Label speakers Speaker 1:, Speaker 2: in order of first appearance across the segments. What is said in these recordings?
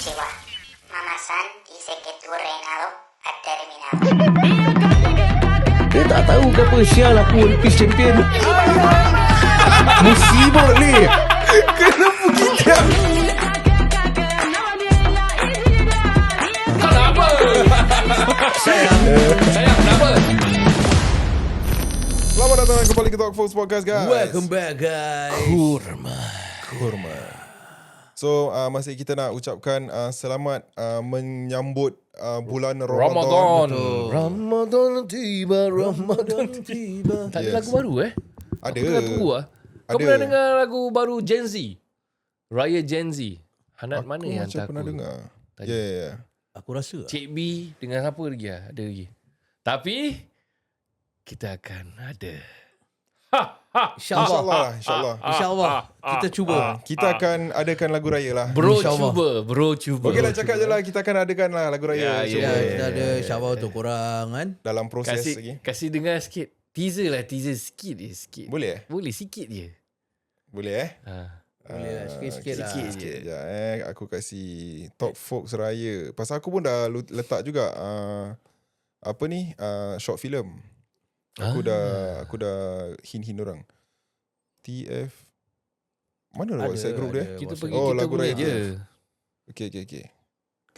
Speaker 1: Konnichiwa. Mama-san dice que tu reinado ha terminado.
Speaker 2: Dia tak tahu ke apa Sial aku One Piece champion Musibah ni
Speaker 3: Kenapa kita
Speaker 4: Kenapa? Sayang. Sayang, kenapa?
Speaker 3: Selamat datang kembali ke Talk Folks Podcast guys
Speaker 2: Welcome back guys
Speaker 3: Kurma Kurma So uh, masih kita nak ucapkan uh, selamat uh, menyambut uh, bulan Ramadan.
Speaker 4: Ramadan.
Speaker 2: Ramadan tiba Ramadan tiba
Speaker 4: Tak ada
Speaker 3: Yes.
Speaker 4: lagu baru eh?
Speaker 3: Ada.
Speaker 4: Aku tengah tunggu ah. Kau
Speaker 3: Ada.
Speaker 4: pernah dengar lagu baru Gen Z? Raya Gen Z. Hanat
Speaker 3: Aku
Speaker 4: mana yang
Speaker 3: macam
Speaker 4: hantar
Speaker 3: pernah
Speaker 4: aku?
Speaker 3: dengar.
Speaker 4: Tadi.
Speaker 3: Ya, yeah, yeah.
Speaker 2: Aku rasa
Speaker 4: Cik B dengan siapa lagi ah? Ada lagi. Tapi kita akan ada. Ha.
Speaker 2: InsyaAllah
Speaker 3: InsyaAllah lah, insyaAllah.
Speaker 2: InsyaAllah Kita cuba
Speaker 3: Ah, kita akan adakan lagu raya lah.
Speaker 4: Bro cuba, bro cuba.
Speaker 3: Okey lah cakap je lah kita akan adakan lah lagu raya.
Speaker 4: Ya,
Speaker 2: Ya,
Speaker 4: ya,
Speaker 2: kita ada InsyaAllah untuk korang kan
Speaker 3: Dalam proses
Speaker 4: kasih
Speaker 3: lagi.
Speaker 4: kasih dengar sikit. Teaser lah, teaser sikit je, sikit.
Speaker 3: Boleh eh?
Speaker 4: Boleh sikit je.
Speaker 3: Boleh eh?
Speaker 4: Ha.
Speaker 2: Boleh lah, sikit-sikit lah.
Speaker 4: Sikit je.
Speaker 3: Sikit je eh. Aku kasih Top Folks Raya. Pasal aku pun dah letak juga uh, apa ni uh, short film. Aku
Speaker 4: Ah.
Speaker 3: dah aku dah hint-hint orang. TF Mana
Speaker 2: Ada,
Speaker 3: WhatsApp group dia?
Speaker 2: ada.
Speaker 4: Kita pergi
Speaker 3: Oh,
Speaker 4: kita
Speaker 3: lagu raya
Speaker 4: je.
Speaker 3: tu. Okey okey okey.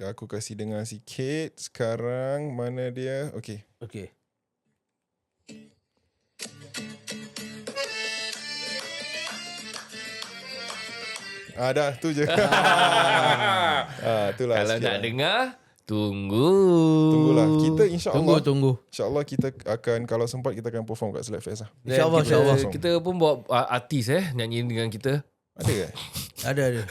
Speaker 3: Aku kasih dengar sikit sekarang mana dia? Okey.
Speaker 2: Okay
Speaker 3: Ah dah tu je. ah itulah.
Speaker 4: Kalau
Speaker 3: sikit
Speaker 4: nak
Speaker 3: lah.
Speaker 4: dengar, tunggu.
Speaker 3: Tunggulah. Kita
Speaker 2: Tunggu
Speaker 3: insya-Allah
Speaker 2: tunggu
Speaker 3: insya-Allah kita akan kalau sempat kita akan perform kat Slap Fest lah.
Speaker 2: InsyaAllah,
Speaker 4: kita,
Speaker 2: insyaAllah.
Speaker 4: Kita pun bawa uh, artis eh nyanyi dengan kita.
Speaker 3: Ada ke?
Speaker 2: Ada ada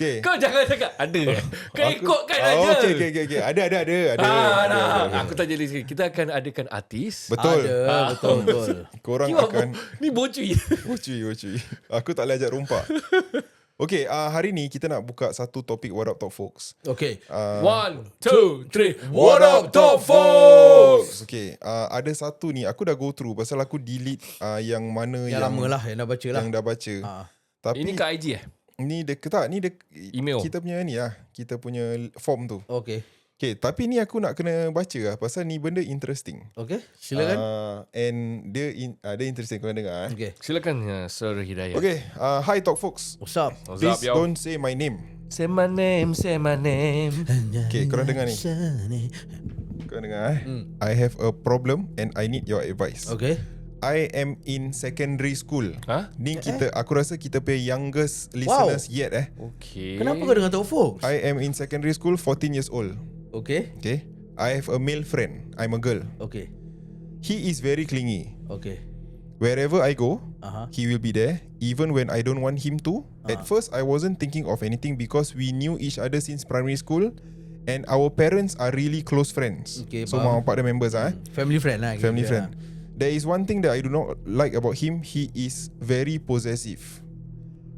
Speaker 3: Okey.
Speaker 4: Kau jangan cakap ada. eh. Kau
Speaker 3: Aku-
Speaker 4: ikutkan
Speaker 3: Ah,
Speaker 4: aja.
Speaker 3: Okey okey okey okey. Ada ada ada ada.
Speaker 4: Ah,
Speaker 3: ada,
Speaker 4: nah.
Speaker 3: ada, ada.
Speaker 4: Aku tanya lagi sikit. Kita akan adakan artis.
Speaker 3: Betul.
Speaker 2: Ada
Speaker 4: Ah.
Speaker 2: betul betul
Speaker 3: Korang
Speaker 4: Kiwak,
Speaker 3: akan
Speaker 4: Ni bocui.
Speaker 3: Oh oh cuy. Aku tak boleh ajak rompak. Okay, uh, hari ni kita nak buka satu topik What Up Talk Folks.
Speaker 2: Okay
Speaker 3: Uh,
Speaker 4: One, two, three.
Speaker 3: What Up Talk Folks? Okay, uh, ada satu ni aku dah go through pasal aku delete uh, yang mana
Speaker 2: Yang
Speaker 3: yang,
Speaker 2: lama lah Yang dah baca lah
Speaker 3: yang dah baca.
Speaker 2: Ah.
Speaker 3: Tapi
Speaker 4: Ini kat IG eh?
Speaker 3: ni dek tak ni dek
Speaker 4: Email.
Speaker 3: kita punya ni lah, kita punya form tu.
Speaker 2: Okay
Speaker 3: Okay, tapi ni aku nak kena baca lah pasal ni benda interesting.
Speaker 2: Okay Silakan
Speaker 3: Uh, and dia in, uh, dia interesting kau dengar eh.
Speaker 2: Okay
Speaker 4: Silakan uh, Saudara Hidayah.
Speaker 3: Okay, uh, hi Talk Folks.
Speaker 2: What's up
Speaker 4: What's
Speaker 3: Please
Speaker 4: up, yo?
Speaker 3: don't say my name.
Speaker 4: Say my name, say my name.
Speaker 3: Okay, korang dengar ni. Korang dengar eh.
Speaker 2: Hmm.
Speaker 3: I have a problem and I need your advice.
Speaker 2: Okay
Speaker 3: I am in secondary school.
Speaker 4: Ha?
Speaker 3: Ni kita aku rasa kita punya youngest listeners yet eh.
Speaker 4: Okay.
Speaker 2: Kenapa kau dengan Tok Folks
Speaker 3: I am in secondary school 14 years old.
Speaker 2: Okay
Speaker 3: Okay. I have a male friend. I'm a girl.
Speaker 2: Okay
Speaker 3: He is very clingy.
Speaker 2: Okay
Speaker 3: Wherever I go,
Speaker 2: Aha.
Speaker 3: he will be there even when I don't want him to. At first I wasn't thinking of anything because we knew each other since primary school and our parents are really close friends.
Speaker 2: Okay,
Speaker 3: so
Speaker 2: faham.
Speaker 3: bapak dia members ah eh.
Speaker 2: Family friend lah
Speaker 3: Family friend. There is one thing that I do not like about him. He is very possessive.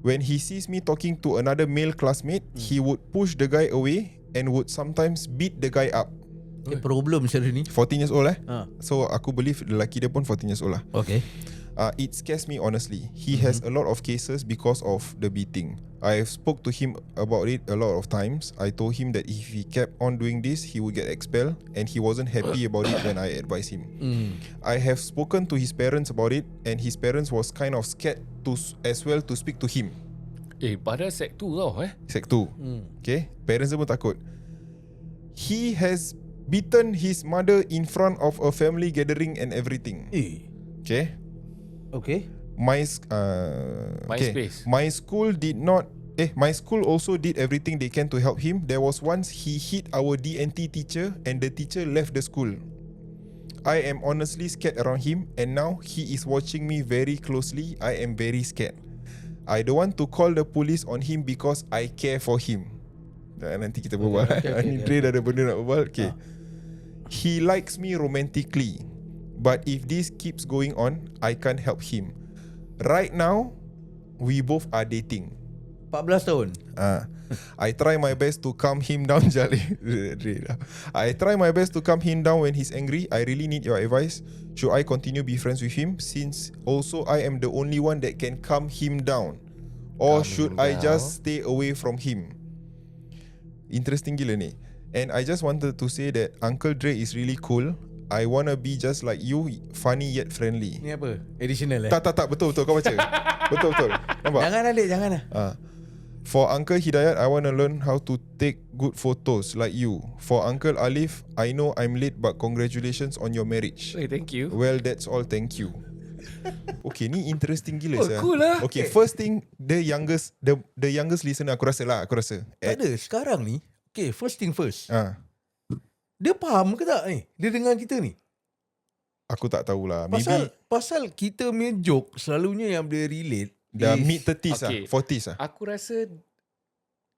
Speaker 3: When he sees me talking to another male classmate, he would push the guy away and would sometimes beat the guy up.
Speaker 2: Okay, problem macam ni
Speaker 3: 14 years old eh.
Speaker 2: ha.
Speaker 3: So aku believe lelaki dia pun 14 years old lah.
Speaker 2: Okay
Speaker 3: Uh, it scares me honestly. He has a lot of cases because of the beating. I have spoke to him about it a lot of times. I told him that if he kept on doing this, he would get expelled, and he wasn't happy about it when I advised him.
Speaker 2: hmm.
Speaker 3: I have spoken to his parents about it, and his parents was kind of scared to as well to speak to him.
Speaker 4: Eh, pada sek tu tau eh.
Speaker 3: Sec 2
Speaker 2: Hmm.
Speaker 3: Okay Parents dia pun takut He has beaten his mother in front of a family gathering and everything
Speaker 2: Eh
Speaker 3: Okay
Speaker 2: Okay
Speaker 3: My uh, okay.
Speaker 4: MySpace.
Speaker 3: My school did not Eh, my school also did everything they can to help him. There was once he hit our DNT teacher and the teacher left the school. I am honestly scared around him and now he is watching me very closely. I am very scared. I don't want to call the police on him because I care for him. Dan nanti kita berbual.
Speaker 2: okay, okay,
Speaker 3: Ni
Speaker 2: okay,
Speaker 3: Dre dah ada benda nak berbual. Okay.
Speaker 2: Ah.
Speaker 3: He likes me romantically. But if this keeps going on, I can't help him. Right now, we both are dating.
Speaker 2: 14 tahun
Speaker 3: Ah, I try my best to calm him down, Jali. I try my best to calm him down when he's angry. I really need your advice. Should I continue be friends with him since also I am the only one that can calm him down, or
Speaker 4: Calm
Speaker 3: should I
Speaker 4: down.
Speaker 3: just stay away from him? Interesting gila ni. And I just wanted to say that Uncle Dre is really cool. I wanna be just like you, funny yet friendly.
Speaker 2: Ni apa? Additional eh?
Speaker 3: Tak tak tak betul betul kau baca. betul betul. Nampak?
Speaker 2: Jangan Alik, jangan lah.
Speaker 3: Ah. For Uncle Hidayat, I want to learn how to take good photos like you. For Uncle Alif, I know I'm late but congratulations on your marriage.
Speaker 4: Hey, thank you.
Speaker 3: Well, that's all. Thank you. Okay, ni interesting gila
Speaker 4: Oh,
Speaker 3: sah.
Speaker 4: cool lah.
Speaker 3: Okay, first thing the youngest the the youngest listener aku rasa lah, aku rasa.
Speaker 2: Tak ada. Sekarang ni, okay, first thing first.
Speaker 3: ah,
Speaker 2: Dia faham ke tak ni? Dia dengan kita ni?
Speaker 3: aku tak tahulah. Maybe
Speaker 2: Pasal pasal kita punya joke selalunya yang boleh relate.
Speaker 3: Dah
Speaker 2: is-
Speaker 3: mid 30s
Speaker 4: Okay.
Speaker 3: ah, 40s ah.
Speaker 4: Aku rasa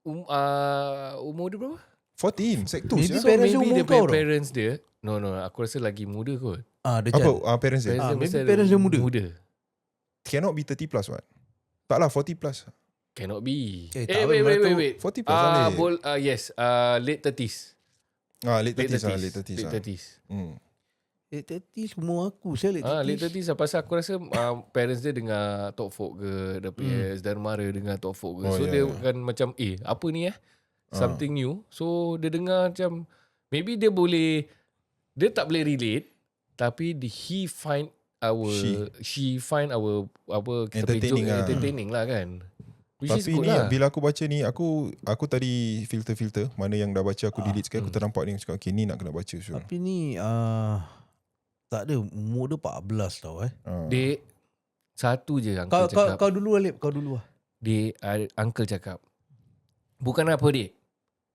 Speaker 4: um, uh, umur dia berapa?
Speaker 3: 14, sec 2
Speaker 2: Maybe.
Speaker 4: So
Speaker 2: parents dia
Speaker 4: maybe
Speaker 2: umur
Speaker 4: dia
Speaker 2: kau
Speaker 4: punya parents dia No no aku rasa lagi muda kot
Speaker 2: Ah, dia
Speaker 3: Apa ah, parents dia?
Speaker 2: Ah,
Speaker 4: dia
Speaker 2: maybe parents dia muda.
Speaker 4: muda
Speaker 3: Cannot be 30 plus what? Tak lah 40 plus.
Speaker 4: Cannot be
Speaker 2: Eh,
Speaker 4: Eh, wait wait wait wait
Speaker 3: 40 plus
Speaker 4: Ah,
Speaker 3: uh,
Speaker 4: bol, uh, yes uh, late 30s
Speaker 3: Ah, late
Speaker 4: Late
Speaker 3: 30s,
Speaker 4: 30s
Speaker 3: ah, late 30s.
Speaker 4: Late
Speaker 3: ah.
Speaker 4: 30s
Speaker 3: Hmm.
Speaker 2: Eh, 30 semua aku. Saya late 30s.
Speaker 4: Ah, late 30s lah Pasal aku rasa uh, Parents dia dengar Talk Folk ke Dia punya hmm. Saudara mara dengar Talk Folk ke
Speaker 3: Oh,
Speaker 4: So
Speaker 3: yeah,
Speaker 4: dia
Speaker 3: yeah.
Speaker 4: kan macam Eh apa ni eh
Speaker 3: Ah.
Speaker 4: Something new So dia dengar macam Maybe dia boleh Dia tak boleh relate Tapi di- he find our
Speaker 3: She.
Speaker 4: she, find our apa kita
Speaker 3: Entertaining lah.
Speaker 4: entertaining lah kan. Which is
Speaker 3: Tapi
Speaker 4: good
Speaker 3: ni
Speaker 4: lah.
Speaker 3: bila aku baca ni aku aku tadi filter-filter mana yang dah baca aku delete sekali aku
Speaker 4: hmm.
Speaker 3: ternampak ni aku cakap okay ni nak kena baca sure.
Speaker 2: Tapi ni, uh, tak ada. Umur dia 14 tau eh.
Speaker 3: Ah.
Speaker 4: Dek satu je uncle
Speaker 2: Kau, kau,
Speaker 4: cakap.
Speaker 2: kau dulu Alip, kau dulu lah.
Speaker 4: Dek uh, uncle cakap. Bukan apa dek.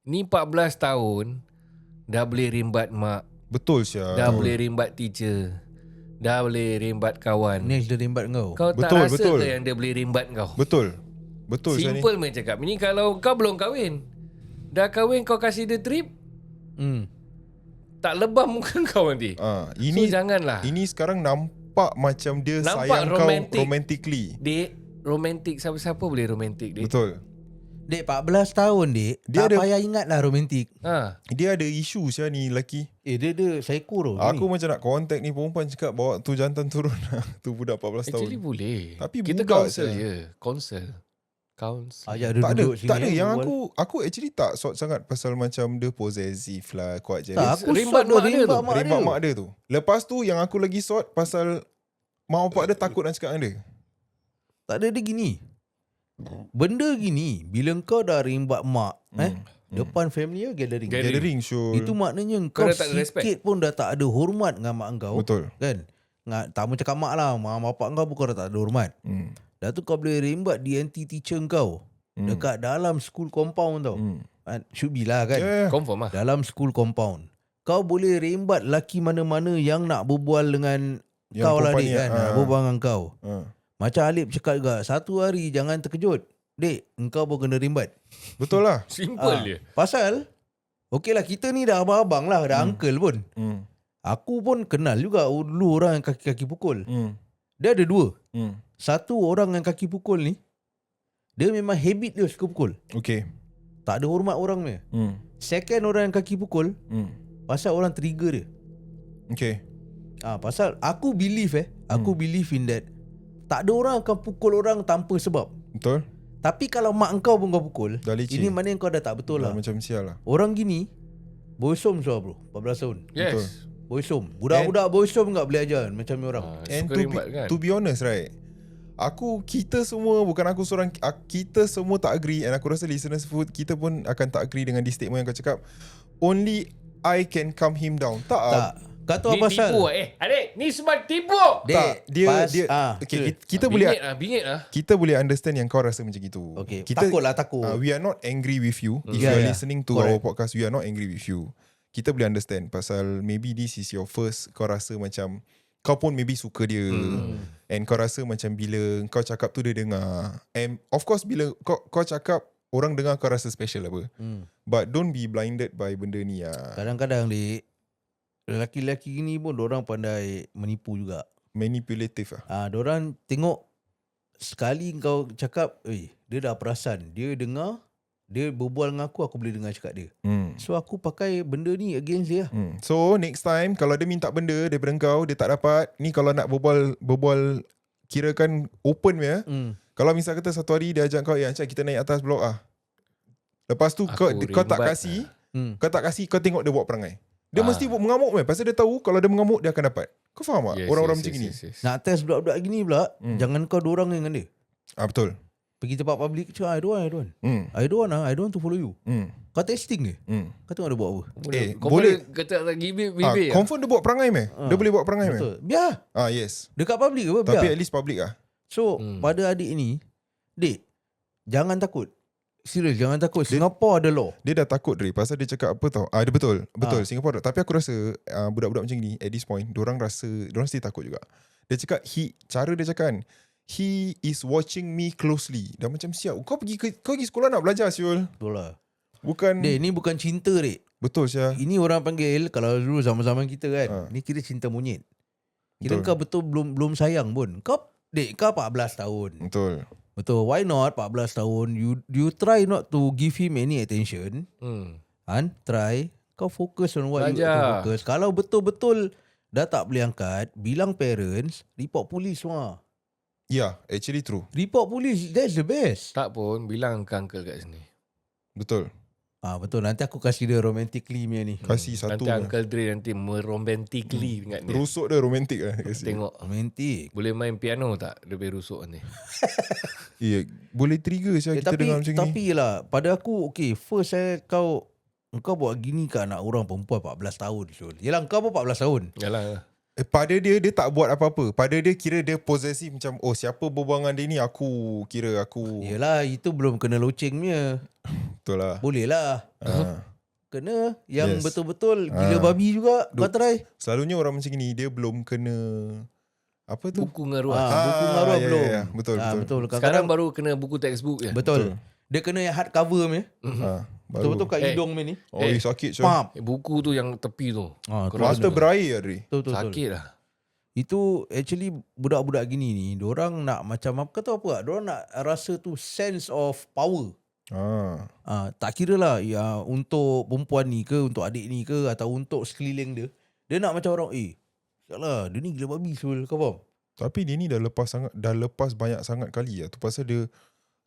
Speaker 4: Ni 14 tahun dah boleh rimbat mak,
Speaker 3: Betul Syah.
Speaker 4: dah boleh rimbat teacher. Dah boleh rimbat kawan.
Speaker 2: Next dia rembat kau.
Speaker 4: Kau tak
Speaker 3: Betul,
Speaker 4: rasa
Speaker 3: betul.
Speaker 4: ke yang dia boleh rimbat kau?
Speaker 3: Betul. Betul ni.
Speaker 4: Simple main cakap. Ni kalau kau belum kahwin. Dah kahwin kau kasih dia trip,
Speaker 2: Hmm.
Speaker 4: Tak lebam muka kau nanti.
Speaker 3: Ah,
Speaker 4: Ini so, janganlah.
Speaker 3: ini sekarang nampak macam dia
Speaker 4: Nampak
Speaker 3: sayang
Speaker 4: romantic.
Speaker 3: kau romantically.
Speaker 4: Dek, romantik siapa-siapa boleh romantik dek.
Speaker 3: Betul.
Speaker 2: Dek 14 tahun dek.
Speaker 3: Dia
Speaker 2: tak
Speaker 3: ada-
Speaker 2: payah ingat lah romantik.
Speaker 4: Ha.
Speaker 3: Dia ada isu Syah ni lelaki.
Speaker 2: Eh dia dia psycho tau.
Speaker 3: Aku
Speaker 2: ni.
Speaker 3: macam nak contact ni perempuan cakap bawa tu jantan turun tu budak 14
Speaker 4: Actually
Speaker 3: tahun.
Speaker 4: boleh.
Speaker 3: Tapi
Speaker 4: kita
Speaker 3: budak
Speaker 4: counsel
Speaker 3: je.
Speaker 4: je. Counsel. Counsel.
Speaker 2: Ajak dia
Speaker 3: Tak ada,
Speaker 2: duduk sini.
Speaker 3: tak ada yang aku aku actually tak sort sangat pasal macam dia possessive lah kuat je.
Speaker 2: Tak, aku
Speaker 4: Rimbat
Speaker 2: sort
Speaker 4: mak dia
Speaker 2: rimbat
Speaker 4: tu.
Speaker 2: mak
Speaker 3: Rimbat
Speaker 2: dia.
Speaker 3: mak dia tu. Lepas tu yang aku lagi sort pasal mak bapak dia takut nak cakap dengan dia.
Speaker 2: Tak ada dia gini. Benda gini, bila kau dah rimbat mak, eh, depan family ya gathering.
Speaker 4: Gathering.
Speaker 3: Gathering show.
Speaker 2: Itu maknanya
Speaker 4: Kau
Speaker 2: kau
Speaker 4: dah tak ada respect.
Speaker 2: sikit pun dah tak ada hormat dengan mak kau.
Speaker 3: Betul.
Speaker 2: Kan? Nggak, tak mau cakap mak lah. Mak bapak kau pun kau dah tak ada hormat.
Speaker 3: Hmm.
Speaker 2: Dah tu kau boleh rimbat DNT teacher kau.
Speaker 3: Hmm.
Speaker 2: Dekat dalam school compound tau.
Speaker 3: Hmm.
Speaker 2: Hmm. Should be lah kan.
Speaker 3: Yeah.
Speaker 4: Confirm lah.
Speaker 2: Dalam school compound. Kau boleh rimbat laki mana-mana yang nak berbual dengan
Speaker 3: Yang
Speaker 2: kau lah
Speaker 3: ni,
Speaker 2: kan.
Speaker 3: ah.
Speaker 2: Nak berbual dengan kau.
Speaker 3: Ah.
Speaker 2: Macam Alip cakap juga. Satu hari jangan terkejut. Dek, engkau pun kena rimbat.
Speaker 3: Betul lah.
Speaker 4: Simple
Speaker 2: Ah,
Speaker 4: je.
Speaker 2: Pasal, okey lah kita ni dah abang-abang lah. Dah
Speaker 3: Hmm.
Speaker 2: uncle pun.
Speaker 3: Hmm.
Speaker 2: Aku pun kenal juga dulu orang yang kaki-kaki pukul.
Speaker 3: Hmm.
Speaker 2: Dia ada dua.
Speaker 3: Hmm.
Speaker 2: Satu orang yang kaki pukul ni, dia memang habit dia suka pukul.
Speaker 3: Okay.
Speaker 2: Tak ada hormat orang dia.
Speaker 3: Hmm.
Speaker 2: Second orang yang kaki pukul,
Speaker 3: Hmm.
Speaker 2: pasal orang trigger dia.
Speaker 3: Okay.
Speaker 2: Ah, pasal aku believe eh, aku
Speaker 3: Hmm.
Speaker 2: believe in that. Tak ada orang akan pukul orang tanpa sebab.
Speaker 3: Betul.
Speaker 2: Tapi kalau mak engkau pun kau pukul,
Speaker 3: Dah leceh.
Speaker 2: ini mana kau dah tak betul
Speaker 3: Dah
Speaker 2: lah.
Speaker 3: Macam sial lah.
Speaker 2: Orang gini, boysom semua bro, 14 tahun.
Speaker 4: Yes.
Speaker 2: Boysom. Budak-budak boysom tak boleh ajar macam ni orang.
Speaker 4: Ah,
Speaker 3: And to be,
Speaker 4: kan.
Speaker 3: to be honest right Aku Kita semua Bukan aku seorang ah, Kita semua tak agree And aku rasa listeners pun Kita pun akan tak agree Dengan this statement yang kau cakap Only I can calm him down Tak,
Speaker 2: Tak. Kau tahu apa pasal?
Speaker 4: tipu. Eh, adik. Ni semua tipu.
Speaker 2: Dek,
Speaker 3: tak dia
Speaker 2: pas,
Speaker 3: dia
Speaker 2: ah,
Speaker 3: okay, kita, kita
Speaker 4: Ah,
Speaker 3: boleh
Speaker 4: Bingit lah, bingit lah.
Speaker 3: kita boleh understand yang kau rasa macam itu.
Speaker 2: Okay,
Speaker 3: kita,
Speaker 2: takut lah takut.
Speaker 3: Uh, we are not angry with you. If
Speaker 2: Yeah,
Speaker 3: you are
Speaker 2: yeah.
Speaker 3: listening to
Speaker 2: Correct.
Speaker 3: our podcast, we are not angry with you. Kita boleh understand pasal maybe this is your first kau rasa macam kau pun maybe suka dia
Speaker 4: Hmm.
Speaker 3: and kau rasa macam bila kau cakap tu dia dengar. And of course bila kau kau cakap orang dengar kau rasa special apa.
Speaker 2: Hmm.
Speaker 3: But don't be blinded by benda ni ah.
Speaker 2: Kadang-kadang dek, lelaki-lelaki gini pun orang pandai menipu juga.
Speaker 3: Manipulative ah.
Speaker 2: Ah, orang tengok sekali kau cakap, eh, dia dah perasan. Dia dengar, dia berbual dengan aku, aku boleh dengar cakap dia.
Speaker 3: Hmm.
Speaker 2: So aku pakai benda ni against dia.
Speaker 3: Hmm. So next time kalau dia minta benda daripada kau dia tak dapat, ni kalau nak berbual berbual kirakan open ya.
Speaker 2: Hmm.
Speaker 3: Kalau misal kata satu hari dia ajak kau, ya Ancak kita naik atas blok ah. Lepas tu kau,
Speaker 4: Aku
Speaker 3: kau tak kasih
Speaker 2: Hmm.
Speaker 3: Kau tak kasih Kau tengok dia buat perangai Dia
Speaker 4: Ah.
Speaker 3: mesti buat mengamuk man Pasal dia tahu Kalau dia mengamuk Dia akan dapat Kau faham tak
Speaker 4: Yes,
Speaker 3: Orang-orang
Speaker 4: yes,
Speaker 3: macam
Speaker 4: yes,
Speaker 3: ni
Speaker 4: yes, yes.
Speaker 2: Nak test budak-budak gini pula,
Speaker 3: Hmm.
Speaker 2: jangan kau dua orang dengan dia.
Speaker 3: ah, Betul
Speaker 2: Pergi tempat public, cakap, I don't want, I don't want.
Speaker 3: hmm.
Speaker 2: I don't want, ah, I don't want to follow you.
Speaker 3: Hmm.
Speaker 2: Kau testing dia.
Speaker 3: Hmm.
Speaker 2: Kau tengok dia buat apa.
Speaker 4: Boleh,
Speaker 3: Eh,
Speaker 4: kau
Speaker 3: boleh.
Speaker 4: kata tak gibir
Speaker 3: Ah,
Speaker 4: bibir. ah?
Speaker 3: confirm dia buat perangai meh Dia
Speaker 2: Ah,
Speaker 3: boleh buat perangai meh
Speaker 2: Betul. Biar.
Speaker 3: Ah yes
Speaker 2: Dekat public ke apa?
Speaker 3: Tapi
Speaker 2: Biar.
Speaker 3: at least public ah.
Speaker 2: So,
Speaker 4: Hmm.
Speaker 2: pada adik ni, Dek, jangan takut. Serius, jangan takut. Singapore ada law.
Speaker 3: Dia dah takut Dre Pasal dia cakap apa tau Ah dia betul Betul
Speaker 2: Ah.
Speaker 3: Singapore Tapi aku rasa uh, Budak-budak macam ni At this point Diorang rasa Diorang still takut juga Dia cakap he, Cara dia cakap kan He is watching me closely Dah macam siap Kau pergi ke, Kau pergi sekolah nak belajar Syul
Speaker 2: Betul lah.
Speaker 3: Bukan
Speaker 2: Dek, ni bukan cinta, Dek.
Speaker 3: Betul Syah
Speaker 2: Ini orang panggil, kalau dulu zaman-zaman kita kan,
Speaker 3: Ha.
Speaker 2: ni kira cinta monyet. Kira
Speaker 3: Betul.
Speaker 2: kau betul belum belum sayang pun. Kau, Dek, kau 14 tahun.
Speaker 3: Betul
Speaker 2: Betul. Why not 14 tahun? You you try not to give him any attention.
Speaker 4: Hmm.
Speaker 2: Han, try. Kau fokus on what you
Speaker 4: Belajar.
Speaker 2: have to focus. Kalau betul-betul dah tak boleh angkat, bilang parents, report polis semua.
Speaker 3: Yeah actually true
Speaker 2: Report polis, that's the best.
Speaker 4: Tak pun bilang ke uncle kat sini.
Speaker 3: Betul
Speaker 2: Ah betul. Nanti aku kasih dia romantically punya ni.
Speaker 3: Kasih satu
Speaker 4: Nanti
Speaker 3: lah.
Speaker 4: Uncle Dre nanti meromantically dengan dia.
Speaker 3: Rusuk dia romantik lah kasi.
Speaker 4: Tengok
Speaker 2: Romantic.
Speaker 4: boleh main piano tak? Dia boleh rusuk nanti.
Speaker 3: yeah, Boleh trigger Syah
Speaker 2: Eh,
Speaker 3: Kita
Speaker 2: tapi
Speaker 3: dengar macam
Speaker 2: tapi
Speaker 3: ni
Speaker 2: lah pada aku okay first saya kau kau buat gini ke anak orang perempuan 14 tahun Syul. Yelah kau pun 14 tahun.
Speaker 4: Yalah.
Speaker 3: Pada dia Dia tak buat apa-apa Pada dia kira dia possessive Macam oh siapa berbual dengan dia ni Aku kira aku
Speaker 2: Yelah itu belum kena loceng punya.
Speaker 3: Betul lah
Speaker 2: Boleh lah.
Speaker 3: Ah.
Speaker 2: Kena yang
Speaker 3: Yes.
Speaker 2: betul-betul gila
Speaker 3: Ah.
Speaker 2: babi juga kau try.
Speaker 3: Selalunya orang macam ni Dia belum kena Apa tu
Speaker 4: Buku dengan ruas.
Speaker 2: Ah, buku
Speaker 3: Ah,
Speaker 2: ngaruh
Speaker 3: ya,
Speaker 2: belum.
Speaker 3: ya, ya. Betul,
Speaker 2: Ah,
Speaker 3: betul.
Speaker 2: betul.
Speaker 4: Sekarang
Speaker 2: Kadang-kadang
Speaker 4: baru kena buku textbook je.
Speaker 2: betul. Dia kena yang hardcover punya.
Speaker 3: ah, baru.
Speaker 2: Betul-betul kat
Speaker 4: Eh.
Speaker 2: hidung punya ni.
Speaker 3: Oh
Speaker 4: Eh.
Speaker 3: eh. sakit Syah
Speaker 2: Pam.
Speaker 4: Eh, buku tu yang tepi tu.
Speaker 2: Ah,
Speaker 4: Keras
Speaker 3: Mata
Speaker 4: tu.
Speaker 3: berair Adri
Speaker 2: Betul betul. betul.
Speaker 4: Sakit lah.
Speaker 2: Itu actually budak-budak gini ni, orang nak macam apa kau tahu apa tak? Diorang nak rasa tu sense of power.
Speaker 3: ah.
Speaker 2: Ah, tak kira lah ya, untuk perempuan ni ke, untuk adik ni ke atau untuk sekeliling dia. Dia nak macam orang, eh, Salah, dia ni gila babi kau faham?
Speaker 3: Tapi dia ni dah lepas sangat Dah lepas banyak sangat kali lah Tu pasal dia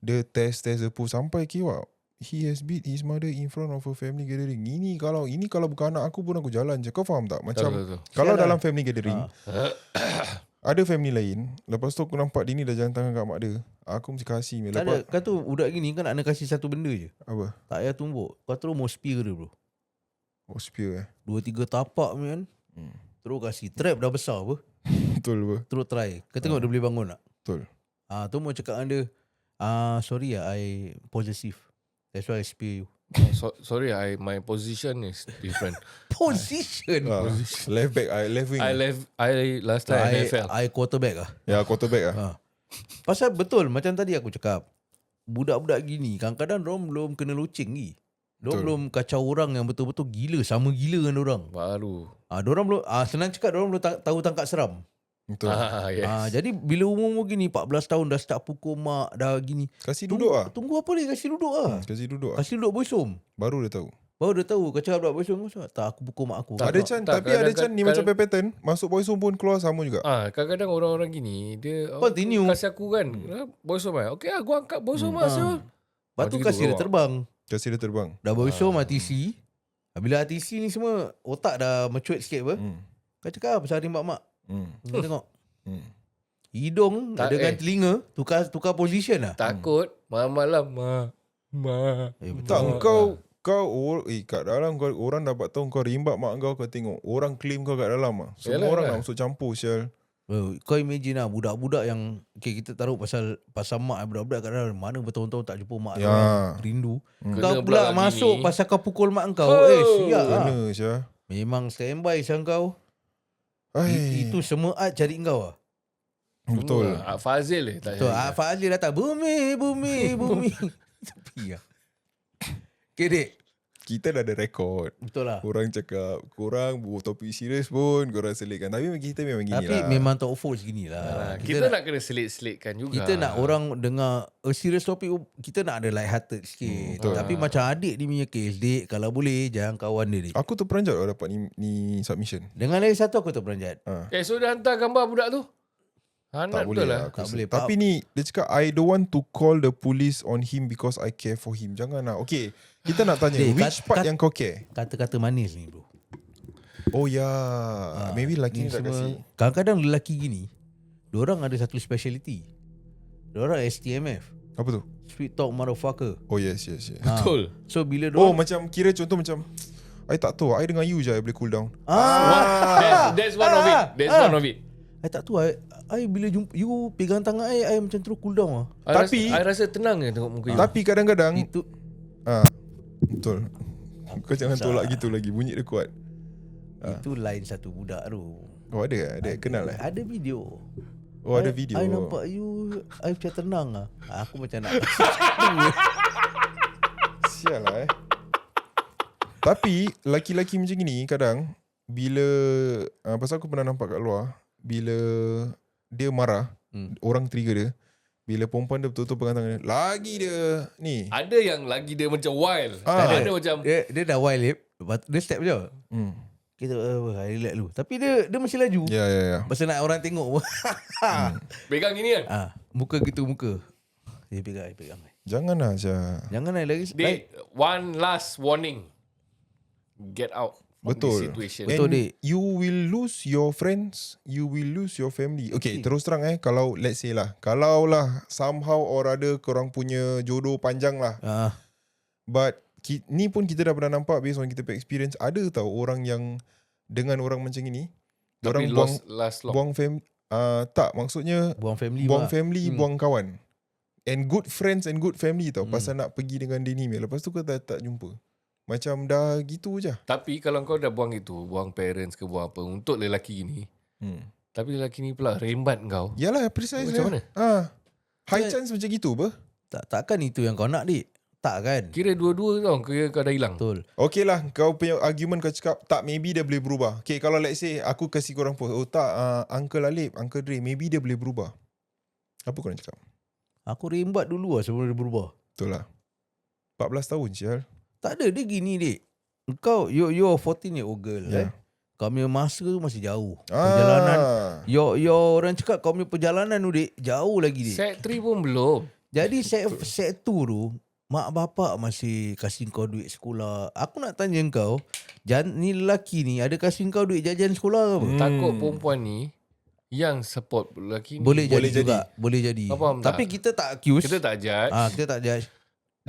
Speaker 3: Dia test test dia Sampai kiwak He has beat his mother in front of a family gathering. Ini kalau ini kalau bukan anak aku pun aku jalan je. Kau faham tak? Macam
Speaker 4: Betul, betul.
Speaker 3: kalau
Speaker 2: Sial lah.
Speaker 3: dalam family gathering,
Speaker 2: Ah.
Speaker 3: ada family lain, lepas tu aku nampak dia ni dah jalan tangan kat mak dia. Aku mesti kasih.
Speaker 2: Tak ada,
Speaker 3: Lepas,
Speaker 2: kau tu budak gini kan nak kasih satu benda je.
Speaker 3: apa?
Speaker 2: Tak payah tumbuk. Kau terus mau spear dia bro.
Speaker 3: Oh, spear eh.
Speaker 2: Dua tiga tapak kan.
Speaker 3: Hmm.
Speaker 2: Terus kasih. Trap dah besar apa.
Speaker 3: Betul apa?
Speaker 2: Terus try. Kau tengok dia boleh bangun tak?
Speaker 3: Betul.
Speaker 2: Ah, tu mau cakap dengan dia. Ah, sorry ah, I possessive. That's why I spear you.
Speaker 4: So, sorry, I my position is different.
Speaker 2: Position.
Speaker 3: Ah, left back, I left wing.
Speaker 4: I left. I last time
Speaker 2: I,
Speaker 4: I, NFL.
Speaker 2: I quarterback ah.
Speaker 3: ya, quarterback ah.
Speaker 2: Ha. Pasal betul macam tadi aku cakap. Budak-budak gini kadang-kadang dorang belum kena loceng ni. Dorang
Speaker 3: Betul.
Speaker 2: belum kacau orang yang betul-betul gila sama gila dengan orang.
Speaker 4: Baru.
Speaker 2: Ah, dorang belum ah senang cakap dorang belum ta- tahu tangkap seram.
Speaker 3: Betul.
Speaker 4: Ah, yes.
Speaker 2: Ah, jadi bila umur-umur gini 14 tahun dah start pukul mak dah gini.
Speaker 3: Kasih
Speaker 2: Tunggu,
Speaker 3: duduk ah.
Speaker 2: Tunggu apa ni kasih duduk ah.
Speaker 3: Hmm, kasih duduk ah.
Speaker 2: Kasih duduk bosom.
Speaker 3: Baru dia tahu.
Speaker 2: Baru dia tahu kau cakap budak bosom kau cakap, tak aku pukul mak aku.
Speaker 3: ada
Speaker 4: tak,
Speaker 3: chan,
Speaker 4: tak,
Speaker 3: tapi ada
Speaker 4: kadang-
Speaker 3: chan ni
Speaker 4: kadang-
Speaker 3: macam pattern. Masuk boys home pun keluar sama juga.
Speaker 4: Ah, kadang-kadang orang-orang gini dia
Speaker 2: Continue.
Speaker 4: kasih aku kan. Hmm. Boys home eh. Okay lah, gua angkat boys home hmm.
Speaker 2: Ah. Lepas tu
Speaker 4: Macam
Speaker 2: kasih dia terbang.
Speaker 3: Kasih dia terbang.
Speaker 2: Dah bosom
Speaker 4: Ah.
Speaker 2: RTC. Bila RTC ni semua otak dah mature sikit apa.
Speaker 3: Hmm.
Speaker 2: Kau cakap apa pasal rimbat mak?
Speaker 3: Hmm.
Speaker 2: Kau tengok.
Speaker 3: Hmm.
Speaker 2: Hidung
Speaker 4: Tak,
Speaker 2: dengan
Speaker 4: eh.
Speaker 2: telinga tukar tukar position lah.
Speaker 4: Takut malam-malam ma ma.
Speaker 2: Eh, betul.
Speaker 3: Tak kau kau or, eh kat dalam kau orang dapat tahu kau rimbat mak kau kau tengok orang claim kau kat dalam ah. Semua
Speaker 4: Yalah,
Speaker 3: orang nak masuk campur sial.
Speaker 2: Kau imagine lah budak-budak yang okay, kita taruh pasal pasal mak budak-budak kat dalam mana bertahun-tahun tak jumpa mak
Speaker 3: Ya.
Speaker 2: rindu.
Speaker 3: Hmm.
Speaker 2: Kau
Speaker 4: pula
Speaker 2: pula masuk
Speaker 4: ni.
Speaker 2: pasal kau pukul mak kau.
Speaker 4: Oh.
Speaker 2: Eh siap lah.
Speaker 3: Kena Syah.
Speaker 2: Memang standby sang kau. I, itu semua art cari kau lah.
Speaker 3: betul.
Speaker 4: Ah, Fazil eh tak
Speaker 2: Betul.
Speaker 4: jadi.
Speaker 2: Ah, Fazil datang. Bumi, bumi, bumi. Tepi lah. Okay, dek.
Speaker 3: Kita dah ada rekod.
Speaker 2: Betul lah.
Speaker 3: Korang cakap Korang buat topik serius pun Korang selitkan Tapi kita memang gini
Speaker 2: Tapi
Speaker 3: lah
Speaker 2: memang talk force gini
Speaker 4: Ah,
Speaker 2: lah.
Speaker 4: kita, nak kena selit-selitkan juga.
Speaker 2: Kita nak orang dengar a serious topic kita nak ada light hearted sikit.
Speaker 3: Hmm, betul.
Speaker 2: Tapi macam adik ni punya case, dik, kalau boleh jangan kawan dia dik.
Speaker 3: Aku terperanjat kalau dapat ni, ni submission
Speaker 2: Dengan lagi satu aku terperanjat.
Speaker 3: ha.
Speaker 4: Eh, so dia hantar gambar budak tu?
Speaker 3: Tak
Speaker 4: Hanat
Speaker 3: boleh
Speaker 4: betul
Speaker 3: lah.
Speaker 4: lah.
Speaker 3: aku
Speaker 2: Tak boleh.
Speaker 3: Tapi ni dia cakap I don't want to call the police on him because I care for him. Jangan lah. Okay. Kita nak tanya
Speaker 2: Dek,
Speaker 3: which
Speaker 2: kat-
Speaker 3: part
Speaker 2: kat-
Speaker 3: yang kau care?
Speaker 2: Kata-kata manis ni bro.
Speaker 3: Oh ya. Maybe lelaki
Speaker 2: Ni
Speaker 3: ni tak
Speaker 2: semua-
Speaker 3: kasi.
Speaker 2: Kadang-kadang lelaki gini, diorang ada satu speciality. Diorang STMF.
Speaker 3: Apa tu?
Speaker 2: Sweet talk motherfucker.
Speaker 3: Oh yes yes yes.
Speaker 2: Ha.
Speaker 4: Betul.
Speaker 2: So bila
Speaker 3: Oh
Speaker 2: diorang
Speaker 3: macam kira contoh macam I tak tahu I dengan you je I boleh cool down
Speaker 2: ah,
Speaker 4: That's, that's one of it.
Speaker 2: Ah,
Speaker 4: That's
Speaker 2: ah.
Speaker 4: one of it.
Speaker 2: I tak tahu I, I bila jumpa you pegang tangan I, I macam terus cool down ah.
Speaker 4: I
Speaker 3: Tapi-
Speaker 4: rasa, I rasa tenang je tengok muka you.
Speaker 3: Tapi kadang-kadang
Speaker 2: Itu
Speaker 3: ah, Betul Kau jangan tolak gitu lagi Bunyi dia kuat
Speaker 2: itu lain satu budak tu.
Speaker 3: Oh ada Ada kenal eh
Speaker 2: Ada video.
Speaker 3: Oh ada
Speaker 2: I-
Speaker 3: video
Speaker 2: I nampak you I macam tenang ah. Aku macam nak
Speaker 3: Sial lah eh Tapi Laki-laki macam ni Kadang Bila uh, Pasal aku pernah nampak kat luar Bila Dia marah
Speaker 2: Hmm.
Speaker 3: Orang trigger dia Bila perempuan dia betul-betul pegang tangan dia Lagi dia Ni
Speaker 4: Ada yang lagi dia macam wild.
Speaker 3: Ah.
Speaker 4: Ada macam
Speaker 2: dia, dia dah wild lip. Dia step je.
Speaker 3: hmm.
Speaker 2: Kita uh, relax dulu. Tapi dia dia masih laju.
Speaker 3: Ya ya ya
Speaker 2: Pasal nak orang tengok.
Speaker 4: pegang gini kan.
Speaker 2: ah, muka gitu muka. Dia pegang, dia pegang.
Speaker 3: Jangan lah
Speaker 2: Jangan lah lagi.
Speaker 4: One last warning. Get out
Speaker 3: Betul.
Speaker 4: situation.
Speaker 2: Betul,
Speaker 3: And
Speaker 2: Dik.
Speaker 3: You will lose your friends You will lose your family Okay terus terang eh Kalau let's say lah Kalau lah Somehow or other Korang punya jodoh panjang lah
Speaker 2: Ah,
Speaker 3: But ki, Ni pun kita dah pernah nampak Based on kita punya experience Ada tau orang yang Dengan orang macam ini
Speaker 4: Tapi
Speaker 3: Orang buang
Speaker 4: last lock.
Speaker 3: Buang fam uh, Tak maksudnya
Speaker 2: buang family
Speaker 3: Buang
Speaker 2: lah.
Speaker 3: family
Speaker 2: Hmm.
Speaker 3: Buang kawan And good friends and good family tau
Speaker 2: Hmm.
Speaker 3: Pasal nak pergi dengan dia ni Lepas tu kau tak, tak jumpa Macam dah gitu je
Speaker 4: Tapi kalau kau dah buang itu, buang parents ke buang apa untuk lelaki ni.
Speaker 3: hmm.
Speaker 4: Tapi lelaki ni pula rembat kau.
Speaker 3: Yalah precisely
Speaker 4: Macam mana?
Speaker 3: ah. High chance macam gitu apa
Speaker 2: Tak, takkan itu yang kau nak, Dik? Tak kan?
Speaker 4: Kira dua-dua tau kira kau dah hilang.
Speaker 2: Betul.
Speaker 3: Okay lah Kau punya argument kau cakap Tak maybe dia boleh berubah Okay kalau let's say Aku kasih korang post Oh tak uh, Uncle Alip Uncle Dre Maybe dia boleh berubah Apa korang cakap
Speaker 2: Aku rembat dulu lah sebelum dia berubah.
Speaker 3: Betul lah 14 tahun sial
Speaker 2: Tak ada, dia gini, Dik. Kau, you, you're 14 year old girl.
Speaker 3: Ya.
Speaker 2: Eh? Kau punya masa tu masih jauh. Perjalanan.
Speaker 3: ah.
Speaker 2: Your, your orang cakap kau punya perjalanan tu, Dik. Jauh lagi, Dik.
Speaker 4: Set 3 pun belum.
Speaker 2: Jadi set, set 2 tu, mak bapak masih kasih kau duit sekolah. Aku nak tanya kau, jan, ni lelaki ni ada kasih kau duit jajan sekolah ke apa?
Speaker 3: Hmm.
Speaker 4: Takut perempuan ni yang support lelaki ni.
Speaker 2: Boleh,
Speaker 3: Boleh
Speaker 2: jadi, juga. Boleh jadi.
Speaker 4: Kau faham tak?
Speaker 2: Tapi kita tak accuse.
Speaker 4: Kita tak judge.
Speaker 2: Ah, kita tak judge.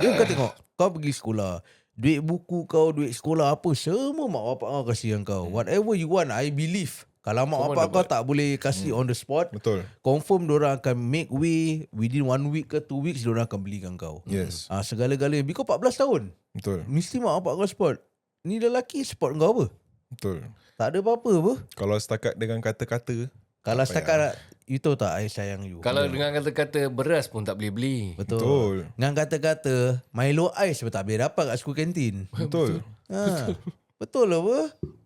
Speaker 2: Dia kau tengok, kau pergi sekolah. Duit buku kau, duit sekolah apa, semua mak bapak kau kasih kau. Whatever you want, I believe. Kalau mak bapak kau tak boleh kasih on the spot,
Speaker 3: Betul
Speaker 2: confirm orang akan make way within one week ke two weeks orang akan belikan kau.
Speaker 3: Yes
Speaker 2: Ah, segala-galanya. Because 14 tahun.
Speaker 3: Betul
Speaker 2: Mesti mak bapak kau support. Ni lelaki support kau apa?
Speaker 3: Betul
Speaker 2: Tak ada apa-apa apa.
Speaker 3: Kalau setakat dengan kata-kata
Speaker 2: Kalau
Speaker 3: Tak
Speaker 2: setakat you tahu tak I sayang you.
Speaker 4: Kalau dengan kata-kata beras pun tak boleh beli.
Speaker 2: Betul.
Speaker 3: Betul
Speaker 2: Dengan kata-kata Milo Ice pun tak boleh dapat kat school canteen.
Speaker 3: Betul
Speaker 2: Ha. Betul lah apa?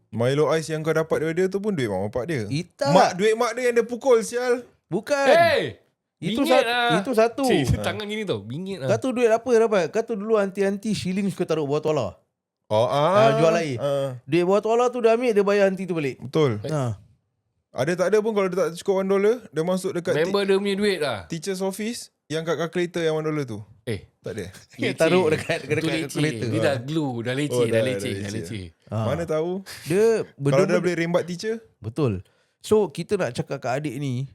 Speaker 3: Milo Ice yang kau dapat daripada dia tu pun duit mak bapak dia
Speaker 2: Ita.
Speaker 3: Mak duit mak dia yang dia pukul sial
Speaker 2: Bukan.
Speaker 4: Hey!
Speaker 2: itu,
Speaker 4: bingit
Speaker 2: sa-
Speaker 4: lah.
Speaker 2: itu satu.
Speaker 4: Cik, tangan gini tau. Bingit lah.
Speaker 2: Kau tu duit apa dapat? Kau tu dulu anti-anti shilling suka taruh bawah tola.
Speaker 3: Oh
Speaker 2: Ah, jual air.
Speaker 3: ah,
Speaker 2: Duit bawah tola tu dia ambil, dia bayar anti tu balik.
Speaker 3: Betul
Speaker 2: Ha.
Speaker 3: Ada tak ada pun Kalau dia tak cukup 1 dollar Dia masuk dekat ti-
Speaker 4: Member dia punya duit lah.
Speaker 3: Teacher's office Yang kat calculator yang 1 dollar tu
Speaker 4: Eh,
Speaker 3: Tak ada
Speaker 2: Dia
Speaker 4: leceh.
Speaker 2: taruh dekat- dekat
Speaker 4: leceh.
Speaker 2: calculator.
Speaker 4: Dia dah glue, dah leceh,
Speaker 3: Oh,
Speaker 4: dah
Speaker 3: dah-
Speaker 4: leceh,
Speaker 3: dah
Speaker 4: dah
Speaker 3: leceh.
Speaker 4: leceh.
Speaker 2: Ha.
Speaker 3: Mana tahu
Speaker 2: Dia
Speaker 3: Kalau
Speaker 2: benda
Speaker 3: dia boleh rembat teacher
Speaker 2: Betul. So kita nak cakap kat adik ni,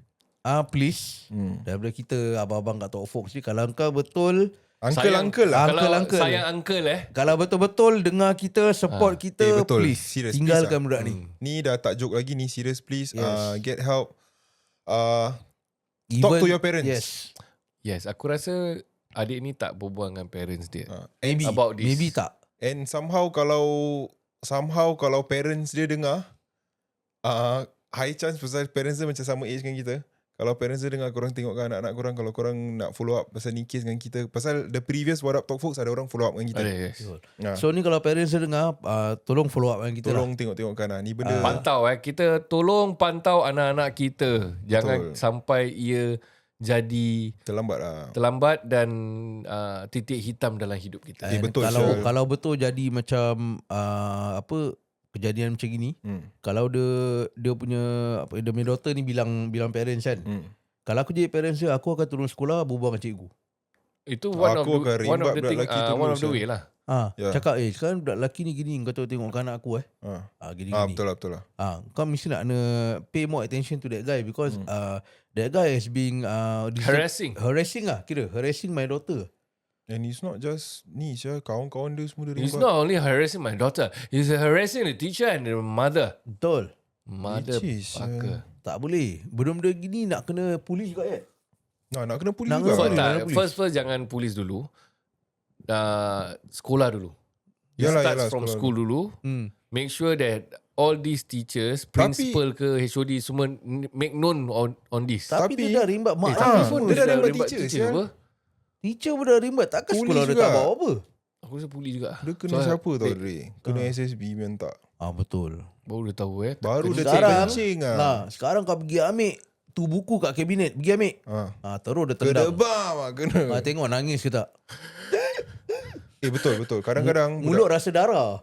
Speaker 2: ah please
Speaker 3: hmm.
Speaker 2: daripada kita abang-abang kat Talk Fox ni kalau kau betul
Speaker 3: Uncle-uncle lah
Speaker 2: Uncle,
Speaker 4: Kalau
Speaker 2: uncle.
Speaker 4: sayang uncle eh.
Speaker 2: kalau betul-betul dengar kita support kita
Speaker 3: Eh, betul.
Speaker 2: please
Speaker 3: Serious,
Speaker 2: tinggalkan
Speaker 3: please
Speaker 2: budak ni.
Speaker 3: Ni dah tak joke lagi ni Serious please
Speaker 2: Yes.
Speaker 3: uh, Get help uh, Talk to your parents.
Speaker 2: Yes.
Speaker 4: Yes, aku rasa adik ni tak berbual dengan parents dia.
Speaker 3: uh,
Speaker 2: Maybe.
Speaker 4: About this.
Speaker 2: Maybe tak.
Speaker 3: And somehow kalau Somehow kalau parents dia dengar uh, High chance pasal parents dia macam sama age dengan kita Kalau parents dia dengar Korang tengokkan anak-anak korang Kalau korang nak follow up Pasal ni case dengan kita Pasal the previous What Up Talk Folks Ada orang follow up dengan kita
Speaker 4: Ada, yes.
Speaker 2: Betul.
Speaker 3: Ah.
Speaker 2: So ni kalau parents dia dengar, uh, tolong follow up dengan kita lah.
Speaker 3: Tolong tengok-tengokkan lah Ni benda
Speaker 4: Pantau eh. Kita tolong pantau anak-anak kita. Jangan
Speaker 3: Betul.
Speaker 4: sampai ia jadi
Speaker 3: Terlambat lah
Speaker 4: terlambat dan uh, titik hitam dalam hidup kita.
Speaker 3: Eh, betul,
Speaker 2: Kalau
Speaker 3: Syal.
Speaker 2: kalau betul jadi macam uh, apa kejadian macam gini,
Speaker 3: hmm.
Speaker 2: kalau dia dia punya apa dia punya daughter ni bilang bilang parents kan.
Speaker 3: Hmm.
Speaker 2: Kalau aku jadi parents dia, aku akan turun sekolah berbual dengan cikgu.
Speaker 4: Itu one of
Speaker 3: Aku
Speaker 4: the,
Speaker 3: akan
Speaker 4: one of the thing, uh,
Speaker 3: tu
Speaker 4: one of the way lah.
Speaker 2: Ah,
Speaker 3: Ya.
Speaker 2: cakap eh sekarang budak lelaki ni gini kau tahu tengok anak aku eh.
Speaker 3: Ah,
Speaker 2: Ah gini
Speaker 3: ah
Speaker 2: gini.
Speaker 3: betul lah betul lah.
Speaker 2: Ah, kau mesti nak kena pay more attention to that guy because
Speaker 3: Hmm.
Speaker 2: uh, that guy is being uh,
Speaker 4: Harassing.
Speaker 2: harassing lah kira harassing my daughter.
Speaker 3: And it's not just ni Syah, kawan-kawan dia semua dia
Speaker 4: He's
Speaker 3: rimbat.
Speaker 4: not only harassing my daughter. He's harassing the teacher and the mother.
Speaker 2: Betul.
Speaker 4: Mother
Speaker 3: is, uh,
Speaker 4: fucker.
Speaker 2: Tak boleh. Benda-benda gini nak kena polis juga ya.
Speaker 3: Nah, nak kena polis
Speaker 2: Nak
Speaker 3: juga.
Speaker 2: Boleh,
Speaker 4: tak,
Speaker 2: polis?
Speaker 4: first, first jangan polis dulu. Uh, sekolah dulu. It
Speaker 3: Yalah,
Speaker 4: starts
Speaker 3: yalah,
Speaker 4: from school dulu.
Speaker 2: Hmm.
Speaker 4: Make sure that all these teachers, principal ke HOD semua make known on on this.
Speaker 2: Tapi,
Speaker 3: Tapi-
Speaker 2: dia dah rimbat mak
Speaker 4: Eh,
Speaker 2: dia
Speaker 4: tapi
Speaker 2: semua.
Speaker 4: pun
Speaker 3: dia dah
Speaker 4: dah
Speaker 3: rimbat
Speaker 4: rimbat
Speaker 3: teacher,
Speaker 4: teacher
Speaker 3: sial.
Speaker 4: apa?
Speaker 2: Teacher pun dah rimbat. Takkan
Speaker 3: Polis
Speaker 2: sekolah dia
Speaker 3: juga.
Speaker 2: tak bawa apa?
Speaker 4: Aku rasa polis juga.
Speaker 3: Dia kena
Speaker 4: So,
Speaker 3: siapa tau
Speaker 4: eh,
Speaker 3: Dre? Kena
Speaker 2: Ah.
Speaker 3: SSB memang tak.
Speaker 2: Ah betul.
Speaker 4: Baru dia tahu eh.
Speaker 3: Baru dia
Speaker 2: Sekarang,
Speaker 3: kencing ah.
Speaker 2: Nah, sekarang kau pergi ambil tu buku kat kabinet. Pergi ambil.
Speaker 3: Ah.
Speaker 2: Ah, terus dia tendang.
Speaker 3: Kedebam ah kena.
Speaker 2: Ah, tengok nangis ke tak?
Speaker 3: Eh betul betul. Kadang-kadang
Speaker 2: Mulut
Speaker 3: budak,
Speaker 2: rasa darah.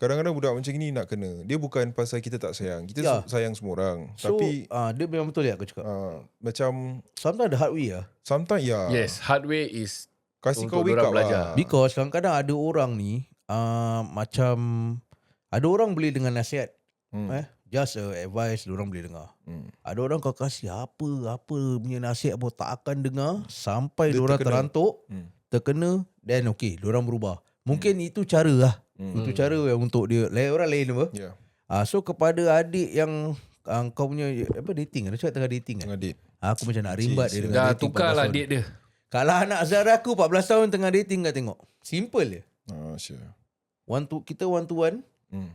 Speaker 3: Kadang-kadang budak macam ni nak kena. Dia bukan pasal kita tak sayang. Kita
Speaker 2: Ya.
Speaker 3: sayang semua orang.
Speaker 2: So,
Speaker 3: Tapi
Speaker 2: ah, dia memang betul ya aku cakap.
Speaker 3: ah, macam
Speaker 2: Sometimes the hard way lah.
Speaker 3: sometimes ya.
Speaker 4: Yes, hard way is
Speaker 3: Kasih kau wake
Speaker 4: dorang
Speaker 3: up
Speaker 4: belajar.
Speaker 3: lah.
Speaker 2: Because kadang-kadang ada orang ni uh, macam ada orang boleh dengan nasihat.
Speaker 3: Hmm.
Speaker 2: Eh, just a advice orang boleh dengar.
Speaker 3: Hmm.
Speaker 2: Ada orang kau kasih apa apa punya nasihat pun tak akan dengar sampai
Speaker 3: Dia
Speaker 2: orang
Speaker 3: terkena.
Speaker 2: terantuk,
Speaker 3: Hmm.
Speaker 2: terkena then okay, orang berubah. Mungkin itu cara lah.
Speaker 3: Hmm.
Speaker 2: Itu cara yang untuk dia. Lain orang lain apa?
Speaker 3: Ya.
Speaker 2: Ah so kepada adik yang uh, kau punya apa dating Ada cakap tengah dating kan?
Speaker 3: Tengah date.
Speaker 2: Aku macam nak rimbat dia dengan
Speaker 4: dah
Speaker 2: dating
Speaker 4: tukar
Speaker 2: 14
Speaker 4: lah
Speaker 2: tahun.
Speaker 4: date dia.
Speaker 2: Kalau anak Zara aku 14 tahun tengah dating kau tengok. Simple je.
Speaker 3: Ah, sure.
Speaker 2: One to, kita one to one.
Speaker 3: Hmm.